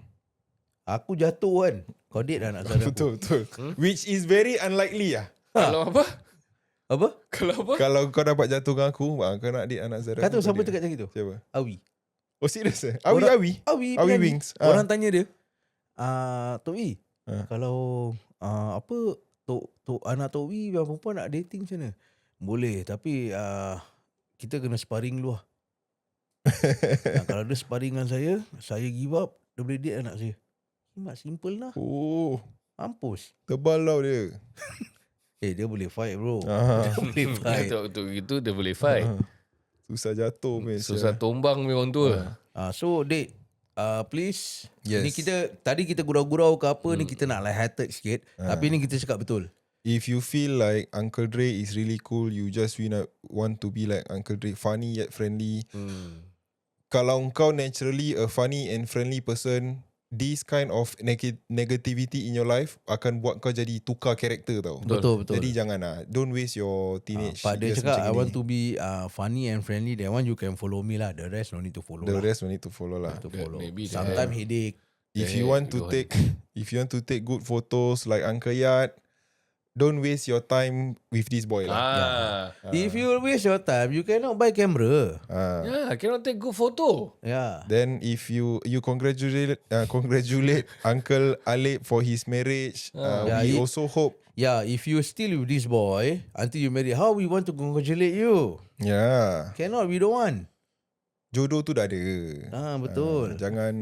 Speaker 2: Aku jatuh kan. Kau date dah anak Zara aku.
Speaker 3: Betul betul. Which is very unlikely lah.
Speaker 4: Kalau apa?
Speaker 2: Apa?
Speaker 4: Kalau apa?
Speaker 3: Kalau kau dapat jatuh dengan aku, ah, kau nak date anak Zara.
Speaker 2: Kau tahu
Speaker 3: aku,
Speaker 2: siapa cakap macam itu?
Speaker 3: Siapa?
Speaker 2: Awi.
Speaker 3: Oh serius eh? Awi
Speaker 2: Orang-
Speaker 3: Awi.
Speaker 2: Awi,
Speaker 3: Awi
Speaker 2: penyanyi.
Speaker 3: Wings. Ah.
Speaker 2: Orang tanya dia. Ah, Tok Wi.
Speaker 3: Ah.
Speaker 2: Kalau ah, apa Tok Tok anak Tok Wi yang perempuan nak dating macam mana? Boleh, tapi ah, kita kena sparring dulu lah. Ah, kalau dia sparring dengan saya, saya give up, dia boleh date anak saya. Mak simple lah.
Speaker 3: Oh,
Speaker 2: Mampus.
Speaker 3: tebal tau dia.
Speaker 2: Eh, dia boleh fight bro.
Speaker 3: Ah.
Speaker 2: Dia boleh fight.
Speaker 4: Untuk, untuk itu dia boleh fight.
Speaker 3: Ah. Susah jatuh meh.
Speaker 4: Susah tumbang ni orang tua.
Speaker 2: Ah, so date uh, please.
Speaker 3: Yes.
Speaker 2: Ni kita tadi kita gurau-gurau ke apa ni kita nak light-hearted sikit. Tapi ni kita cakap betul.
Speaker 3: If you feel like Uncle Dre is really cool, you just wanna want to be like Uncle Dre, funny yet friendly.
Speaker 4: Hmm.
Speaker 3: Kalau kau naturally a funny and friendly person, this kind of neg- negativity in your life akan buat kau jadi tukar karakter tau.
Speaker 4: Betul.
Speaker 2: Betul betul.
Speaker 3: Jadi jangan lah. Don't waste your
Speaker 2: Ah,
Speaker 3: teenage
Speaker 2: Pak dia
Speaker 3: years
Speaker 2: cakap
Speaker 3: macam
Speaker 2: I
Speaker 3: ni.
Speaker 2: want to be uh, funny and friendly. That one you can follow me lah. The rest no need to follow
Speaker 3: The
Speaker 2: lah.
Speaker 3: rest we need to follow lah.
Speaker 2: to follow.
Speaker 4: maybe
Speaker 2: Sometimes headache.
Speaker 3: If
Speaker 4: Yeah,
Speaker 3: you want to take if you want to take good photos like Uncle Yat, don't waste your time with this boy lah.
Speaker 4: Ah.
Speaker 2: If you waste your time, you cannot buy camera.
Speaker 3: Ah.
Speaker 4: Yeah, cannot take good photo.
Speaker 2: Yeah.
Speaker 3: Then if you you congratulate uh, congratulate Uncle Alip for his marriage, uh,
Speaker 2: Yeah,
Speaker 3: we
Speaker 2: he-
Speaker 3: also hope.
Speaker 2: Yeah, if you still with this boy until you marry, how we want to congratulate you?
Speaker 3: Yeah,
Speaker 2: Cannot, we don't want.
Speaker 3: jodoh tu dah ada.
Speaker 2: Ah, betul.
Speaker 3: Ah, jangan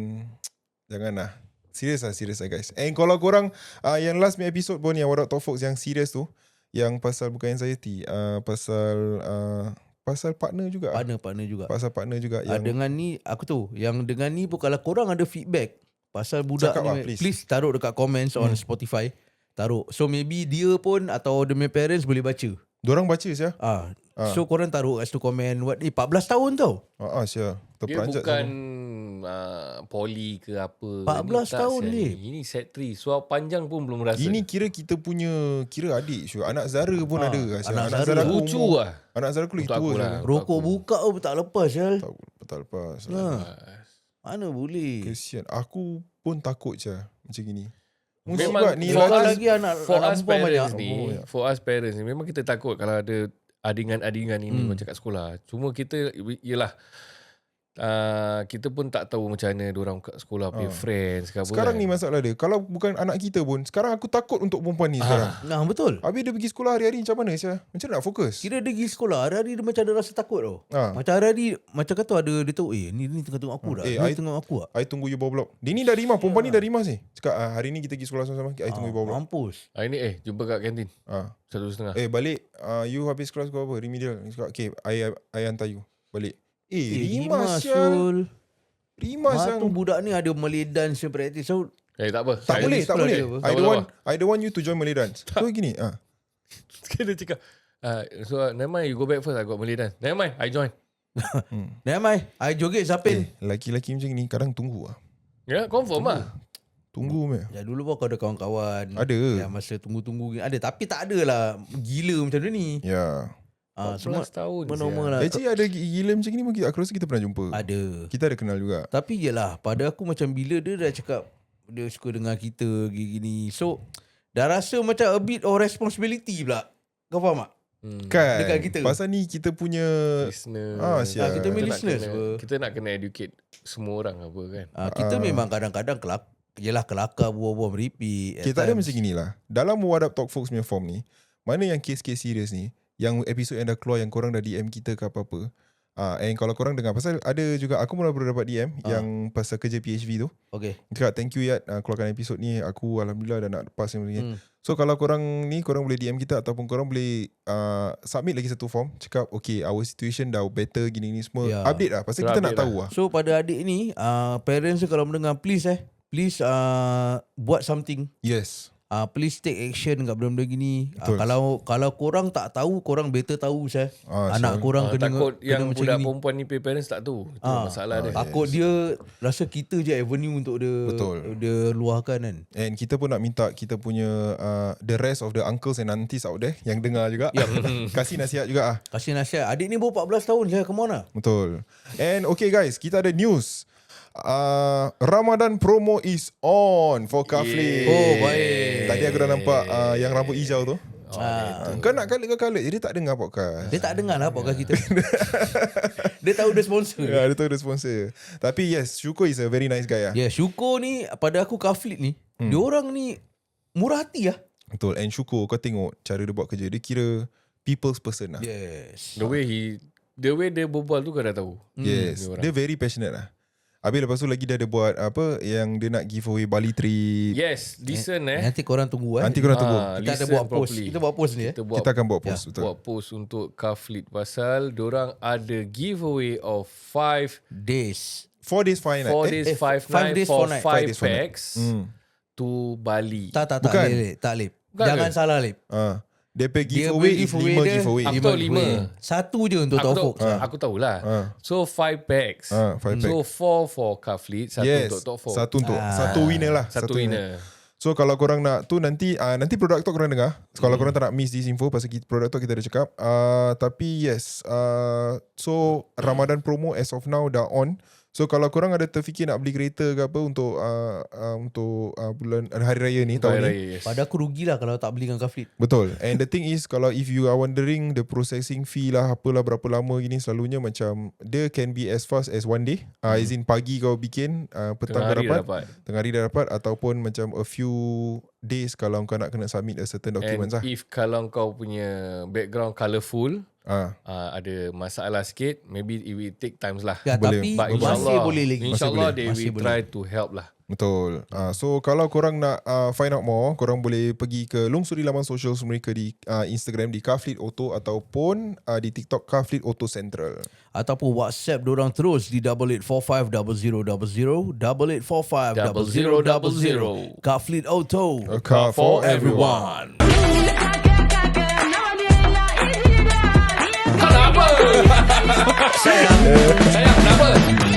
Speaker 3: jangan lah. Serius lah, serius lah guys. And kalau korang uh, yang last punya episode pun yang Warak Talk Folks yang serius tu, yang pasal bukan anxiety, uh, pasal uh, pasal partner juga.
Speaker 2: Partner-partner juga.
Speaker 3: Pasal partner juga
Speaker 2: Ah,
Speaker 3: yang
Speaker 2: dengan ni aku tu yang dengan ni pun kalau korang ada feedback pasal budak
Speaker 3: Cakap
Speaker 2: ni
Speaker 3: lah,
Speaker 2: please.
Speaker 3: please.
Speaker 2: taruh dekat comments on
Speaker 3: Hmm.
Speaker 2: Spotify taruh so maybe dia pun atau the parents boleh baca
Speaker 3: Diorang baca sia.
Speaker 2: ah
Speaker 3: Ah.
Speaker 2: so korang taruh kat situ komen what ni 14 tahun tau
Speaker 3: Ah, ah sia.
Speaker 4: Dia
Speaker 3: Terperanjat
Speaker 4: bukan
Speaker 3: sama.
Speaker 4: uh, poli ke apa.
Speaker 2: 14
Speaker 4: Ni tak,
Speaker 2: tahun ni.
Speaker 4: Ini set 3. Suap panjang pun belum rasa.
Speaker 3: Ini kira kita punya kira adik Syul. Anak Zara pun
Speaker 2: Ah,
Speaker 3: ada sia.
Speaker 2: anak
Speaker 3: Anak,
Speaker 2: Zara.
Speaker 3: Zara aku
Speaker 4: lucu
Speaker 3: umur-
Speaker 4: lah.
Speaker 3: Anak Zara aku lagi
Speaker 4: Untuk
Speaker 3: tua
Speaker 4: aku
Speaker 3: Syul.
Speaker 4: lah.
Speaker 2: rokok
Speaker 4: aku.
Speaker 2: buka pun tak lepas Syal
Speaker 3: Tak tak lepas.
Speaker 2: ha. mana boleh
Speaker 3: Kesian. Aku pun takut je macam gini.
Speaker 4: Memang
Speaker 3: ni
Speaker 4: for
Speaker 2: Kau
Speaker 3: lagi.
Speaker 2: anak
Speaker 4: For
Speaker 2: anak
Speaker 4: us parents
Speaker 2: banyak
Speaker 4: ni,
Speaker 3: Oh, ya.
Speaker 4: for us parents ni, memang kita takut kalau ada adingan-adingan ini
Speaker 2: Hmm.
Speaker 4: macam kat sekolah. Cuma kita, yelah, uh, kita pun tak tahu macam mana orang kat sekolah punya
Speaker 3: Ah.
Speaker 4: friends ke apa
Speaker 3: Sekarang
Speaker 4: kan.
Speaker 3: ni masalah dia. Kalau bukan anak kita pun, sekarang aku takut untuk perempuan ni sekarang.
Speaker 2: Nah betul.
Speaker 3: Habis dia pergi sekolah hari-hari macam mana Syah? Macam mana nak fokus?
Speaker 2: Kira dia pergi sekolah Hari-hari dia macam ada rasa takut tau
Speaker 3: Ah.
Speaker 2: Macam hari-hari Macam kata ada Dia tahu Eh ni, ni tengah tengok aku dah
Speaker 3: Eh,
Speaker 2: Ni
Speaker 3: I-
Speaker 2: tengok aku tak
Speaker 3: I tunggu you bawah blok. Dia ni dah rimah. Perempuan ni dah rimah sih. Cakap ah, hari ni kita pergi sekolah sama-sama. I tunggu you bawah blok.
Speaker 2: Mampus
Speaker 4: Hari ni eh jumpa kat kantin.
Speaker 3: Ah.
Speaker 4: Satu setengah.
Speaker 3: Eh balik. Uh, you habis kelas kau apa? Remedial. Dia Cakap, okay, I, I hantar you. Balik. Eh,
Speaker 2: Eh
Speaker 3: sial.
Speaker 2: Syul
Speaker 3: sial.
Speaker 2: tu budak ni ada Malay dance yang practice So
Speaker 4: Eh tak apa.
Speaker 3: Tak boleh, tak boleh. I
Speaker 4: Tak
Speaker 3: don't want I don't want you to join Malay dance. So gini, ah.
Speaker 4: Dia cakap uh, So uh, never mind you go back first I got Malay dance Never mind I join
Speaker 2: Never mind I joget Zapin
Speaker 3: Eh, laki-laki macam ni kadang tunggu ah.
Speaker 4: Ya yeah, confirm lah
Speaker 3: Tunggu meh.
Speaker 2: Ya dulu pun kau ada kawan-kawan
Speaker 3: Ada.
Speaker 2: Yang masa tunggu-tunggu Ada tapi tak ada lah Gila macam ni
Speaker 3: Ya.
Speaker 2: Ah,
Speaker 4: 14
Speaker 2: Semua
Speaker 4: tahun
Speaker 2: Semua normal lah
Speaker 3: Actually ada gila macam ni pun kita- aku rasa kita pernah jumpa.
Speaker 2: Ada
Speaker 3: Kita ada kenal juga.
Speaker 2: Tapi yelah Pada aku macam Bila dia dah cakap Dia suka dengan kita Gini-gini So Dah rasa macam A bit of responsibility pula Kau faham tak?
Speaker 4: hmm.
Speaker 3: Kan.
Speaker 2: Dekat kita.
Speaker 3: Pasal ni kita punya
Speaker 4: Listener
Speaker 3: Ah, sial.
Speaker 2: Ah, kita punya
Speaker 4: nak
Speaker 2: listeners
Speaker 4: kena,
Speaker 2: apa.
Speaker 4: Kita nak kena educate Semua orang apa kan
Speaker 2: Ah, kita memang kadang-kadang kelak Yelah kelakar buah-buah meripik
Speaker 3: tak ada macam inilah. Dalam Up Talk Folks punya form ni, mana yang kes-kes serius ni, yang episod yang dah keluar yang korang dah DM kita ke apa-apa, ah, and kalau korang dengar, pasal ada juga, aku pun baru dapat DM
Speaker 2: Ah.
Speaker 3: yang pasal kerja PHV tu.
Speaker 2: Okay
Speaker 3: Cakap, thank you Yat, uh, keluarkan episod ni, aku Alhamdulillah dah nak pass yang
Speaker 2: hmm.
Speaker 3: ni. So kalau korang ni, korang boleh DM kita ataupun korang boleh uh, submit lagi satu form, cakap, okay, our situation dah better, gini-gini semua.
Speaker 2: Ya.
Speaker 3: Update lah, pasal
Speaker 4: Terus
Speaker 3: kita nak tahu lah.
Speaker 2: So pada adik ni uh, Parents kalau mendengar Please eh Please uh, Buat something
Speaker 3: Yes.
Speaker 2: Uh, Please take action Kat benda-benda gini uh. Kalau kalau korang tak tahu Korang better tahu saya
Speaker 3: Ah,
Speaker 2: Anak
Speaker 3: sial.
Speaker 2: korang
Speaker 4: Ah,
Speaker 2: kena
Speaker 4: Takut
Speaker 2: kena
Speaker 4: yang budak
Speaker 2: gini.
Speaker 4: perempuan ni pay parents tak tahu Itu
Speaker 2: Ah,
Speaker 4: masalah dia
Speaker 2: Takut dia Rasa kita je avenue Untuk dia
Speaker 3: Betul.
Speaker 2: Dia luahkan kan
Speaker 3: And kita pun nak minta kita punya uh, the rest of the uncles and aunties out there yang dengar juga.
Speaker 2: Ya.
Speaker 3: Kasih nasihat juga ah.
Speaker 2: Kasih nasihat Adik ni baru 14 tahun saya Come on lah
Speaker 3: Betul. And okay guys, kita ada news. Uh, Ramadan promo is on for Kafli.
Speaker 2: Oh, baik.
Speaker 3: Tadi aku dah nampak uh, yang rambut hijau tu.
Speaker 4: oh,
Speaker 2: Ah.
Speaker 3: Kau nak kalik kau kalik Jadi tak dengar podcast.
Speaker 2: Dia tak dengar lah podcast kita. Dia tahu dia sponsor.
Speaker 3: Ya dia tahu dia sponsor. Tapi yes Syukur is a very nice guy lah
Speaker 2: Ya syukur ni Pada aku Kaflit ni hmm. Dia orang ni Murah hati lah
Speaker 3: Betul. And syukur kau tengok Cara dia buat kerja. Dia kira People's person lah
Speaker 2: Yes.
Speaker 4: The way he The way dia berbual tu kau dah tahu.
Speaker 3: Yes.
Speaker 4: Dia.
Speaker 3: Dia very passionate lah Habis lepas tu lagi dia ada buat Apa Yang dia nak give away Bali trip
Speaker 4: Yes Listen eh
Speaker 2: Nanti korang tunggu eh
Speaker 3: Nanti korang tunggu
Speaker 4: Ah,
Speaker 2: Kita ada buat post
Speaker 4: properly.
Speaker 2: Kita buat post ni eh
Speaker 4: Kita buat
Speaker 3: Kita akan buat
Speaker 4: Ya,
Speaker 3: post Betul
Speaker 4: buat post untuk Kaflit pasal orang ada giveaway of 5
Speaker 2: Days
Speaker 3: 4 days fine
Speaker 4: 4 days
Speaker 2: Eh,
Speaker 4: 5
Speaker 2: five
Speaker 4: night
Speaker 2: days,
Speaker 4: for
Speaker 2: four night.
Speaker 4: 5
Speaker 3: Five days, four night.
Speaker 4: packs
Speaker 3: hmm.
Speaker 4: to Bali.
Speaker 2: Tak tak tak
Speaker 3: Bukan.
Speaker 2: Lip, Lip. Tak Lip
Speaker 4: Bukan
Speaker 2: Jangan
Speaker 4: ke?
Speaker 2: salah Lip
Speaker 3: ah. Dia pay
Speaker 2: Dia
Speaker 3: giveaway is 5
Speaker 2: dia,
Speaker 3: giveaway
Speaker 4: Aku tahu lima.
Speaker 2: Satu je untuk
Speaker 4: Aku
Speaker 2: tahu
Speaker 4: tahu,
Speaker 2: folks
Speaker 4: aku tahulah.
Speaker 3: ah.
Speaker 4: So 5 packs.
Speaker 3: Ah, five pack
Speaker 4: So 4 for Kaflit, satu
Speaker 3: Yes
Speaker 4: untuk top 4.
Speaker 3: Satu untuk
Speaker 2: Ah.
Speaker 3: Satu winner lah
Speaker 4: Satu winner.
Speaker 3: So kalau korang nak tu nanti uh, nanti produk talk korang dengar. So, kalau korang tak nak miss this info pasal kita, produk talk kita dah cakap. Uh, tapi yes, uh, so Ramadan promo as of now dah on. So kalau korang ada terfikir nak beli kereta ke apa untuk uh, uh, untuk uh, bulan uh, hari raya ni tahun
Speaker 4: Hari
Speaker 3: ni.
Speaker 4: Raya, yes.
Speaker 2: Pada aku rugilah Kalau tak beli dengan Kaflit
Speaker 3: Betul. And the thing is kalau if you are wondering the processing fee lah apalah berapa lama gini selalunya macam dia can be as fast as one day. Uh, as in pagi kau bikin, uh, petang
Speaker 4: Tengah hari
Speaker 3: dapat,
Speaker 4: dah dapat.
Speaker 3: tengah hari dah dapat ataupun macam a few days kalau kau nak kena submit a certain
Speaker 4: And
Speaker 3: documents lah.
Speaker 4: if kalau kau punya background colourful,
Speaker 3: Ah,
Speaker 4: uh, ada masalah sikit, maybe it will take times lah.
Speaker 2: Ya
Speaker 3: Boleh.
Speaker 2: tapi
Speaker 4: But
Speaker 2: Masih boleh lagi
Speaker 4: InsyaAllah they
Speaker 2: Masih
Speaker 4: will
Speaker 2: boleh.
Speaker 4: try to help lah.
Speaker 3: betul. Ah, so kalau korang nak uh, find out more, korang boleh pergi ke lungsuri laman social mereka di uh, Instagram di Carfleet Auto ataupun uh, di TikTok Carfleet Auto Central.
Speaker 2: Ataupun WhatsApp dorang terus Di 8845 0000 8845 0000 Kaflit Auto
Speaker 3: A car for everyone.
Speaker 4: Kenapa? Sayang, kenapa?